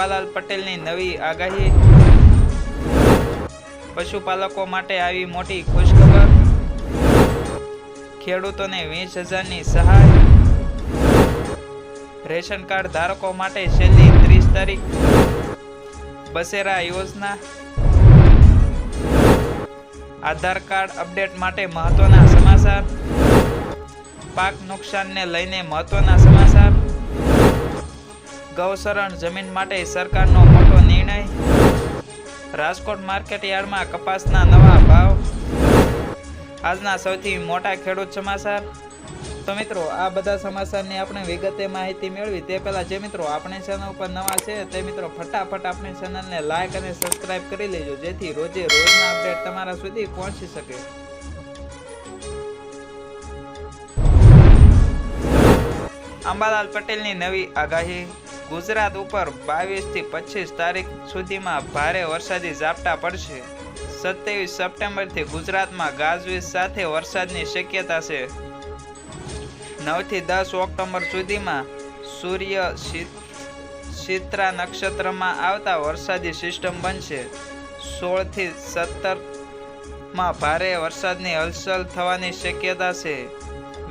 અંબાલાલ પટેલની નવી આગાહી. પશુપાલકો માટે આવી મોટી ખુશખબર. ખેડૂતોને વીસ હજારની સહાય. રેશન કાર્ડ ધારકો માટે છેલ્લી ત્રીસ તારીખ. બસેરા યોજના. આધાર કાર્ડ અપડેટ માટે મહત્વના સમાચાર. પાક નુકસાનને લઈને મહત્વના સમાચાર. ગૌશરણ જમીન માટે સરકારનો મોટો નિર્ણય? રાજકોટ માર્કેટ યાર્ડમાં કપાસના નવા ભાવ. આજના સૌથી મોટા ખેડૂત સમાચાર. તો મિત્રો, આ બધા સમાચારની આપણે વિગતે માહિતી મેળવી. તે પહેલાં જે મિત્રો આપણી ચેનલ ઉપર નવા છે, તે મિત્રો ફટાફટ આપણી ચેનલને લાઇક અને સબસ્ક્રાઇબ કરી લેજો, જેથી રોજે રોજના અપડેટ તમારા સુધી પહોંચી શકે. અંબાલાલ પટેલની નવી આગાહી. ગુજરાત ઉપર બાવીસથી પચીસ તારીખ સુધીમાં ભારે વરસાદી ઝાપટા પડશે. સત્યાવીસ સપ્ટેમ્બરથી ગુજરાતમાં ગાજવીજ સાથે વરસાદની શક્યતા છે. નવથી દસ ઓક્ટોબર સુધીમાં સૂર્ય શિત્રા નક્ષત્રમાં આવતા વરસાદી સિસ્ટમ બનશે. સોળથી સત્તરમાં ભારે વરસાદની હલચલ થવાની શક્યતા છે.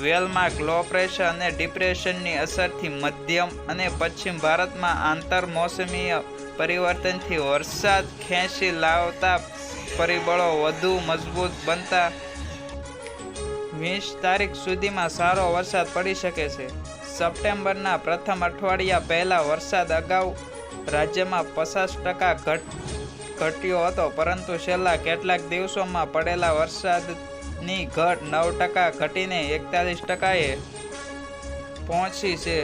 વેલમાર્ક લો પ્રેશર અને ડિપ્રેશનની અસરથી મધ્યમ અને પશ્ચિમ ભારતમાં આંતર મોસમીય પરિવર્તનથી વરસાદ ખેંચી લાવતા પરિબળો વધુ મજબૂત બનતા વીસ તારીખ સુધીમાં સારો વરસાદ પડી શકે છે. સપ્ટેમ્બરના પ્રથમ અઠવાડિયા પહેલાં વરસાદ અગાઉ રાજ્યમાં પચાસ ટકા ઘટ, ઘટ્યો હતો, પરંતુ છેલ્લા કેટલાક દિવસોમાં પડેલા વરસાદની ઘટ નવ ટકા ઘટીને એકતાલીસ ટકાએ પહોંચી છે.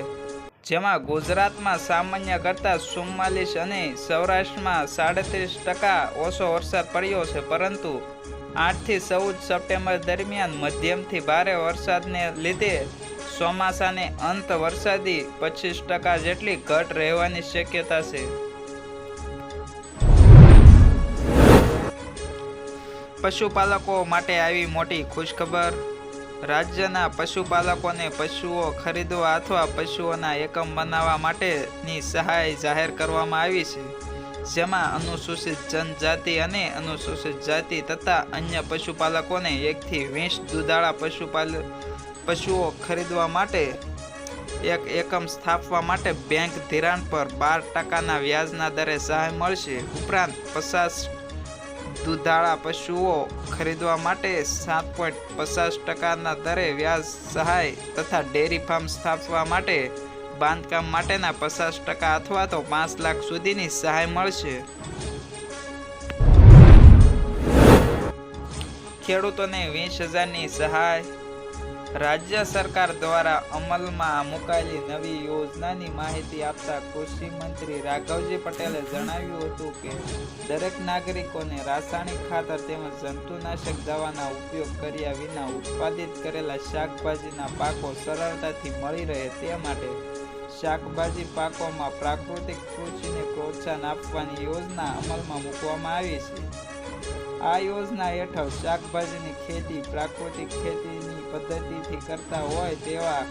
જેમાં ગુજરાતમાં સામાન્ય કરતાં ચુમ્માલીસ અને સૌરાષ્ટ્રમાં સાડત્રીસ ટકા ઓછો વરસાદ પડ્યો છે, પરંતુ આઠથી ચૌદ સપ્ટેમ્બર દરમિયાન મધ્યમથી ભારે વરસાદને લીધે ચોમાસાને અંત વરસાદી પચીસ ટકા જેટલી ઘટ રહેવાની શક્યતા છે. પશુપાલકો માટે આવી મોટી ખુશખબર. રાજ્યના પશુપાલકોને પશુઓ ખરીદવા અથવા પશુઓના એકમ બનાવવા માટેની સહાય જાહેર કરવામાં આવી છે, જેમાં અનુસૂચિત જનજાતિ અને અનુસૂચિત જાતિ તથા અન્ય પશુપાલકોને એકથી વીસ દુધાળા પશુપાલ, પશુઓ ખરીદવા માટે એક એકમ સ્થાપવા માટે બેંક ધિરાણ પર બાર ટકાના વ્યાજના દરે સહાય મળશે. ઉપરાંત પચાસ દુધાળા પશુઓ ખરીદવા માટે સાત પોઈન્ટ પચાસ ટકાના દરે વ્યાજ સહાય તથા ડેરી ફાર્મ સ્થાપવા માટે બાંધકામ માટેના પચાસ ટકા અથવા તો પાંચ લાખ સુધીની સહાય મળશે. ખેડૂતોને વીસ હજારની સહાય રાજ્ય સરકાર દ્વારા અમલમાં મુકાયેલી નવી યોજનાની માહિતી આપતા કૃષિ મંત્રી રાઘવજી પટેલે જણાવ્યું હતું કે, દરેક નાગરિકોને રાસાયણિક ખાતર તેમજ જંતુનાશક દવાના ઉપયોગ કર્યા વિના ઉત્પાદિત કરેલા શાકભાજીના પાકો સરળતાથી મળી રહે તે માટે શાકભાજી પાકોમાં પ્રાકૃતિક કૃષિને પ્રોત્સાહન આપવાની યોજના અમલમાં મૂકવામાં આવી છે. આ યોજના હેઠળ શાકભાજીની ખેતી, પ્રાકૃતિક ખેતીની પદ્ધતિથી કરતા હોય તેવા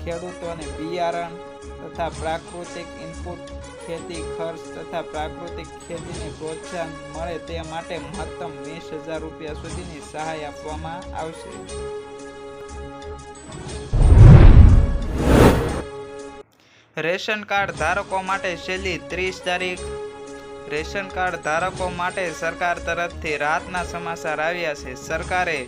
ખેડૂતોને બિયારણ તથા પ્રાકૃતિક ઇનપુટ ખેતી ખર્ચ તથા પ્રાકૃતિક ખેતીને પ્રોત્સાહન મળે તે માટે મહત્તમ વીસ હજાર રૂપિયા સુધીની સહાય આપવામાં આવશે. રેશન કાર્ડ ધારકો માટે છેલ્લી ત્રીસ તારીખ રેશન કાર્ડ ધારકો માટે સરકાર તરફથી રાહતના સમાચાર આવ્યા છે. સરકારે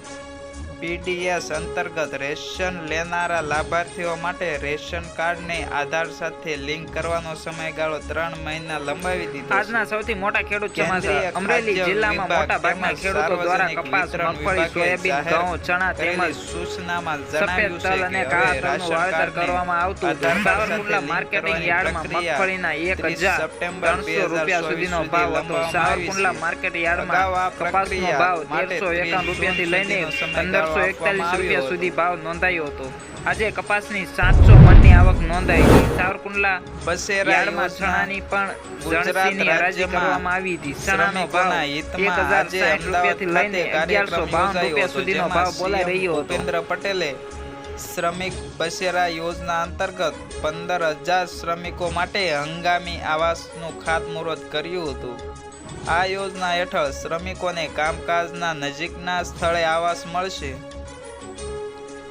પીડીએસ અંતર્ગત રેશન લેનારા લાભાર્થીઓ માટે રેશન કાર્ડને આધાર સાથે લિંક કરવાનો સમયગાળો ત્રણ મહિના લંબાવી દીધો આજના સૌથી મોટા ખેડૂત કેન્દ્રીય અમરેલી જિલ્લામાં મોટા ભાગના ખેડૂતો દ્વારા કપાસ મગફળી સોયાબીન ઘઉં ચણા તેમજ સૂચનામાં સફેદ જણાવ્યું તલ છે અને કાળા તલનું વાવેતર કરવામાં આવતું સાવરકુંડલા માર્કેટિંગ યાર્ડમાં મગફળીના એક હજાર સપ્ટેમ્બર ત્રણસો રૂપિયા સુધીનો ભાવ હતો. સાવરકુંડલા માર્કેટ યાર્ડમાં કપાસનો ભાવ તેરસો એકાવન રૂપિયાથી લઈને સુધીનો પંદરસો એકતાલીસ રૂપિયા સુધી ભાવ નોંધાયો હતો. આજે કપાસની સાતસો મણની આવક નોંધાઈ હતી સાવરકુંડલા બસેરા ચણાની પણ જણસીની હરાજી કરવામાં આવી હતી. ચણાનો ભાવ એક હજાર સાઠ રૂપિયાથી લઈને અગિયારસો બાવન રૂપિયા સુધીનો ભાવ બોલાઈ રહ્યો હતો. ભૂપેન્દ્ર પટેલે શ્રમિક બસેરા યોજના અંતર્ગત પંદર હજાર શ્રમિકો માટે હંગામી આવાસનું ખાતમુહૂર્ત કર્યું હતું. આ યોજના હેઠળ શ્રમિકોને કામકાજના નજીકના સ્થળે આવાસ મળશે.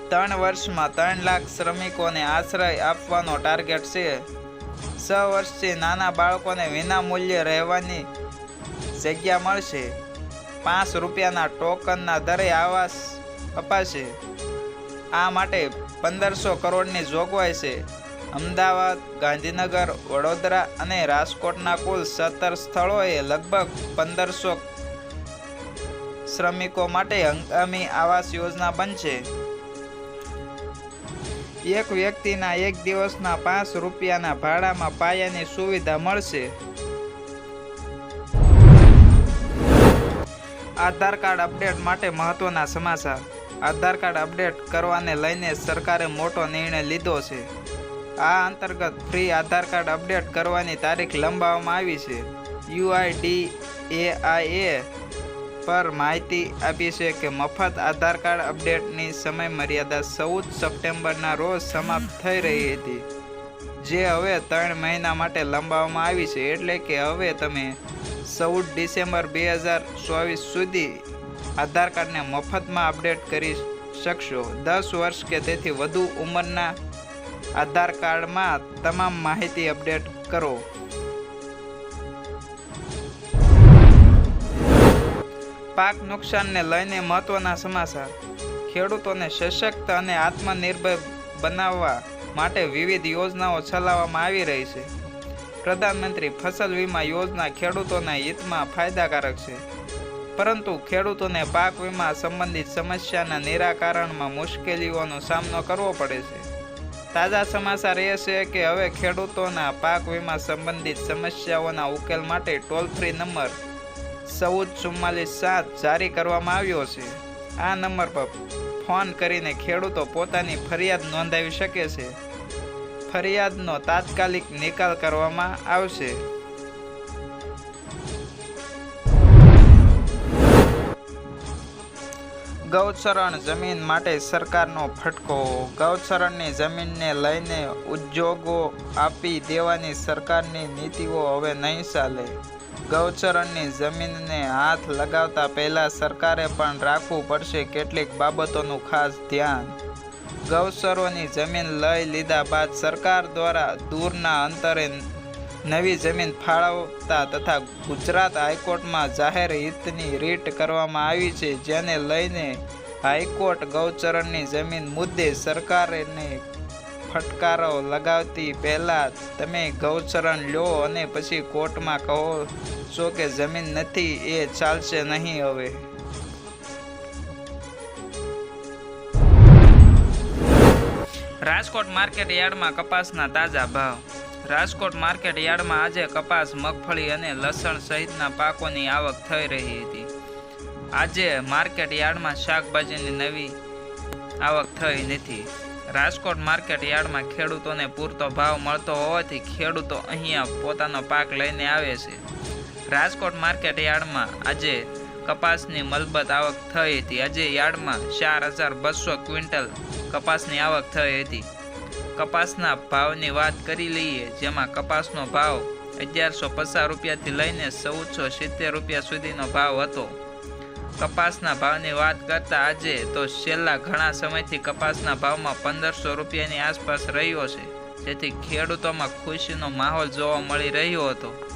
ત્રણ વર્ષમાં ત્રણ લાખ શ્રમિકોને આશ્રય આપવાનો ટાર્ગેટ છે. છ વર્ષથી નાના બાળકોને વિના મૂલ્યે રહેવાની જગ્યા મળશે. પાંચ રૂપિયાના ટોકનના દરે આવાસ અપાશે. આ માટે પંદરસો કરોડની જોગવાઈ છે. અમદાવાદ, ગાંધીનગર, વડોદરા અને રાજકોટના કુલ સત્તર સ્થળોએ લગભગ પંદરસો શ્રમિકો માટે હંગામી આવાસ યોજના બનશે. એક વ્યક્તિના એક દિવસના પાંચ રૂપિયાના ભાડામાં પાયાની સુવિધા મળશે. આધાર કાર્ડ અપડેટ માટે મહત્વના સમાચાર. આધાર કાર્ડ અપડેટ કરવાને લઈને સરકારે મોટો નિર્ણય લીધો છે. આ અંતર્ગત ફ્રી આધાર કાર્ડ અપડેટ કરવાની તારીખ લંબાવવામાં આવી છે. યુઆઈડીએઆઈએ પર માહિતી આપી છે કે મફત આધાર કાર્ડ અપડેટની સમય મર્યાદા ચૌદ સપ્ટેમ્બરના રોજ સમાપ્ત થઈ રહી હતી. જે હવે ત્રણ મહિના માટે લંબાવવામાં આવી છે એટલે કે હવે તમે ચૌદ ડિસેમ્બર બે હજાર ચોવીસ સુધી આધાર કાર્ડને મફતમાં અપડેટ કરી શકશો. દસ વર્ષ કે તેથી વધુ ઉંમરના આધાર કાર્ડમાં તમામ માહિતી અપડેટ કરો. પાક નુકસાનને લઈને મહત્વના સમાચાર. ખેડૂતોને સશક્ત અને આત્મનિર્ભર બનાવવા માટે વિવિધ યોજનાઓ ચલાવવામાં આવી રહી છે. પ્રધાનમંત્રી ફસલ વીમા યોજના ખેડૂતોના હિતમાં ફાયદાકારક છે. પરંતુ ખેડૂતોને પાક વીમા સંબંધિત સમસ્યાના નિરાકરણમાં મુશ્કેલીઓનો સામનો કરવો પડે છે. તાજા સમાચાર એ છે કે હવે ખેડૂતોના પાક વીમા સંબંધિત સમસ્યાઓના ઉકેલ માટે ટોલ ફ્રી નંબર ચૌદ ચુમ્માલીસ સાત જારી કરવામાં આવ્યો છે. આ નંબર પર ફોન કરીને ખેડૂતો પોતાની ફરિયાદ નોંધાવી શકે છે. ફરિયાદનો તાત્કાલિક નિકાલ કરવામાં આવશે. ગૌચરણ જમીન માટે સરકારનો ફટકો. ગૌચરણની જમીનને લઈને ઉદ્યોગો આપી દેવાની સરકારની નીતિઓ હવે નહીં ચાલે. ગૌચરણની જમીનને હાથ લગાવતા પહેલાં સરકારે પણ રાખવું પડશે કેટલીક બાબતોનું ખાસ ધ્યાન. ગૌચરોની જમીન લઈ લીધા બાદ સરકાર દ્વારા દૂરના અંતરે નવી જમીન ફાળવતા તથા ગુજરાત હાઈકોર્ટમાં જાહેર હિતની રીટ કરવામાં આવી છે, જેને લઈને હાઈકોર્ટ ગૌચરણની જમીન મુદ્દે સરકારને ફટકારો લગાવતી પહેલાં તમે ગૌચરણ લો અને પછી કોર્ટમાં કહો છો કે જમીન નથી, એ ચાલશે નહીં હવે. રાજકોટ માર્કેટ યાર્ડમાં કપાસના તાજા ભાવ રાજકોટ માર્કેટ યાર્ડમાં આજે કપાસ, મગફળી અને લસણ સહિતના પાકોની આવક થઈ રહી હતી. આજે માર્કેટ યાર્ડમાં શાકભાજીની નવી આવક થઈ નથી. રાજકોટ માર્કેટ યાર્ડમાં ખેડૂતોને પૂરતો ભાવ મળતો હોવાથી ખેડૂતો અહીંયા પોતાનો પાક લઈને આવે છે. રાજકોટ માર્કેટ યાર્ડમાં આજે કપાસની મલબત આવક થઈ હતી. આજે યાર્ડમાં ચાર હજાર બસો ક્વિન્ટલ કપાસની આવક થઈ હતી. કપાસના ભાવની વાત કરી લઈએ, જેમાં કપાસનો ભાવ અગિયારસો પચાસ રૂપિયાથી લઈને ચૌદસો સિત્તેર રૂપિયા સુધીનો ભાવ હતો. કપાસના ભાવની વાત કરતા આજે તો છેલ્લા ઘણા સમયથી કપાસના ભાવમાં પંદરસો રૂપિયાની આસપાસ રહ્યો છે. જેથી ખેડૂતોમાં ખુશીનો માહોલ જોવા મળી રહ્યો હતો.